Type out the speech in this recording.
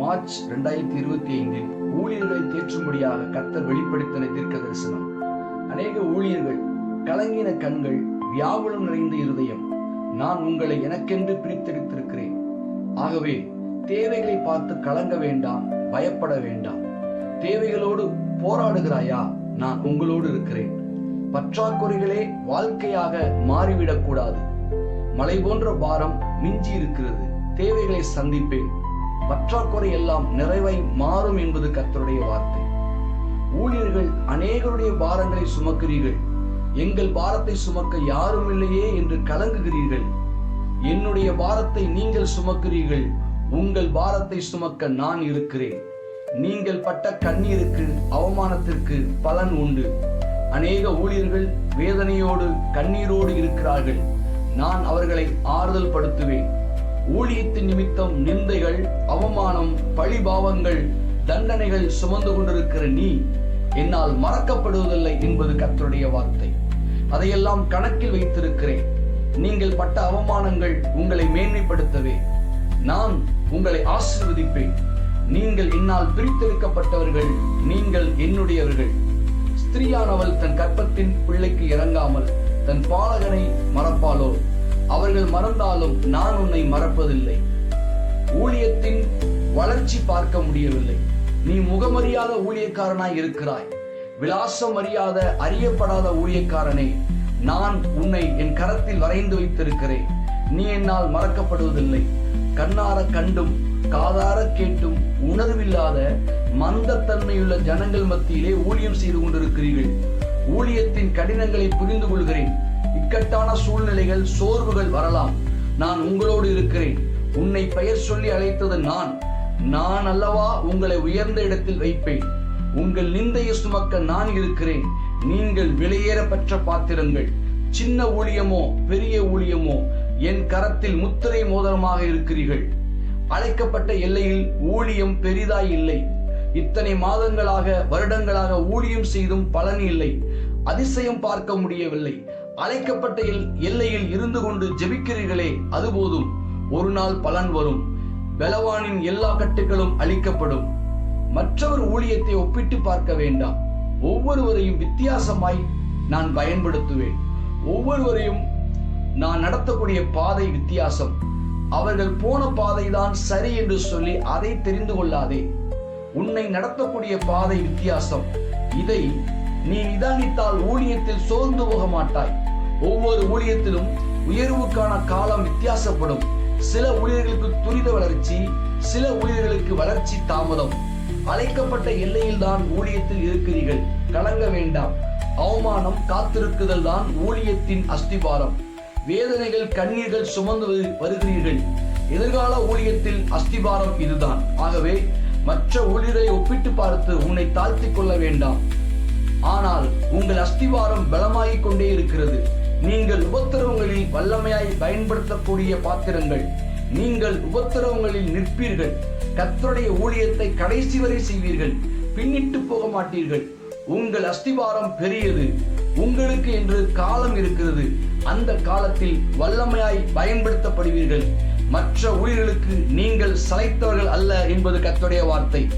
March ரெண்டாயிரத்தி இருபத்தி ஐந்தில் ஊழியர்களை தேற்றும்படியாக கத்தர் வெளிப்படுத்தின தீர்க்க தரிசனம் அநேக ஊழியர்கள் கலங்கின கண்கள் வியாபுலம் நிறைந்த இருதயம் நான் உங்களை எனக்கென்று பிரித்தெடுத்திருக்கிறேன். ஆகவே தேவைகளை பார்த்து கலங்க வேண்டாம் பயப்பட வேண்டாம். தேவைகளோடு போராடுகிறாயா நான் உங்களோடு இருக்கிறேன். பற்றாக்குறைகளே வாழ்க்கையாக மாறிவிடக்கூடாது. மலை போன்ற பாரம் மிஞ்சி இருக்கிறது தேவைகளை சந்திப்பேன். பற்றாக்குறை எல்லாம் நிறைவை மாறும் என்பது கத்தருடைய வார்த்தை. ஊழியர்கள் அநேகருடைய பாரங்களை சுமக்கிறீர்கள். எங்கள் பாரத்தை சுமக்க யாரும் இல்லையே என்று கலங்குகிறீர்கள். என்னுடைய பாரத்தை நீங்கள் சுமக்கிறீர்கள். உங்கள் பாரத்தை சுமக்க நான் இருக்கிறேன். நீங்கள் பட்ட கண்ணீருக்கு அவமானத்திற்கு பலன் உண்டு. அநேக ஊழியர்கள் வேதனையோடு கண்ணீரோடு இருக்கிறார்கள். நான் அவர்களை ஆறுதல் படுத்துவேன் ஊழியத்தின் நிமித்தம் நிந்தைகள் அவமானம் பழிபாவங்கள் தண்டனைகள் சுமந்து கொண்டிருக்கிற நீ என்னால் மறக்கப்படுவதில்லை என்பது கத்தருடைய வார்த்தை. அதையெல்லாம் கணக்கில் வைத்திருக்கிறேன். நீங்கள் பட்ட அவமானங்கள் உங்களை மேன்மைப்படுத்தவே. நான் உங்களை ஆசீர்வதிப்பேன். நீங்கள் என்னால் பிரித்தெடுக்கப்பட்டவர்கள் நீங்கள் என்னுடையவர்கள். ஸ்திரீயானவள் தன் கற்பத்தின் பிள்ளைக்கு இறங்காமல் தன் பாலகனை மறப்பாளோ? அவர்கள் மறந்தாலும் நான் உன்னை மறப்பதில்லை. ஊழியத்தின் வளர்ச்சி பார்க்க முடியவில்லை. நீ முகமறியாத ஊழியக்காரனாய் இருக்கிறாய். விலாசம் அறியாத அறியப்படாத ஊழியக்காரனே நான் உன்னை என் கரத்தில் வரைந்து வைத்திருக்கிறேன். நீ என்னால் மறக்கப்படுவதில்லை. கண்ணார கண்டும் காதார கேட்டும் உணர்வில்லாத மந்தத்தன்மையுள்ள ஜனங்கள் மத்தியிலே ஊழியம் செய்து கொண்டிருக்கிறீர்கள். ஊழியத்தின் கடினங்களை புரிந்து கொள்கிறேன் இக்கட்டான சூழ்நிலைகள் சோர்வுகள் வரலாம். நான் உங்களோடு இருக்கிறேன். உன்னை பெயர் சொல்லி அழைத்தது நான். நான் அல்லவா உங்களை உயர்ந்த இடத்தில் வைப்பேன். உங்கள் நிந்தையை சுமக்க நான் இருக்கிறேன். நீங்கள் வெளியேற பெற்ற பாத்திரங்கள். சின்ன ஊழியமோ பெரிய ஊழியமோ என் கரத்தில் முத்திரை மோதிரமாக இருக்கிறீர்கள். அழைக்கப்பட்ட எல்லையில் ஊழியம் பெரிதாய் இல்லை. இத்தனை மாதங்களாக வருடங்களாக ஊழியம் செய்தும் பலன் இல்லை. அதிசயம் பார்க்க முடியவில்லை. அழைக்கப்பட்ட எல்லையில் இருந்து கொண்டு ஜெபிக்கிறீர்களே அது போதும். ஒரு நாள் பலன் வரும். பலவானின் எல்லா கட்டுகளும் அழிக்கப்படும். மற்றவர் ஊழியத்தை ஒப்பிட்டு பார்க்க வேண்டாம். ஒவ்வொருவரையும் வித்தியாசமாய் நான் பயன்படுத்துவேன். ஒவ்வொருவரையும் நான் நடத்தக்கூடிய பாதை வித்தியாசம். அவர்கள் போன பாதைதான் சரி என்று சொல்லி அதை தெரிந்து கொள்ளாதே. உன்னை நடத்தக்கூடிய பாதை வித்தியாசம். இதை நீ நிதானித்தால் ஊழியத்தில் சோர்ந்து போக மாட்டாய். ஒவ்வொரு ஊழியத்திலும் உயர்வுக்கான காலம் வித்தியாசப்படும். சில ஊழியர்களுக்கு துரித வளர்ச்சி சில ஊழியர்களுக்கு வளர்ச்சி தாமதம். அழைக்கப்பட்ட எல்லையில் தான் ஊழியத்தில் இருக்கிறீர்கள். கலங்க வேண்டாம். அவமானம் காத்திருக்குதல் தான் ஊழியத்தின் அஸ்திபாரம். வேதனைகள் கண்ணீர்கள் சுமந்து வருகிறீர்கள். எதிர்கால ஊழியத்தில் அஸ்திபாரம் இதுதான். ஆகவே மற்ற ஊழியரை ஒப்பிட்டு பார்த்து உன்னை தாழ்த்திக் கொள்ள வேண்டாம். ஆனால் உங்கள் அஸ்திவாரம் பலமாகிக் கொண்டே இருக்கிறது. நீங்கள் உபத்திரவங்களில் வல்லமையாய் பயன்படுத்தக்கூடிய பாத்திரங்கள். நீங்கள் உபத்திரவங்களில் நிற்பீர்கள். கத்தருடைய ஊழியத்தை கடைசி வரை செய்வீர்கள். பின்னிட்டு போக மாட்டீர்கள். உங்கள் அஸ்திவாரம் பெரியது. உங்களுக்கு என்று காலம் இருக்கிறது. அந்த காலத்தில் வல்லமையாய் பயன்படுத்தப்படுவீர்கள். மற்ற ஊழியர்களுக்கு நீங்கள் சளைத்தவர்கள் அல்ல என்பது கத்தோடைய வார்த்தை.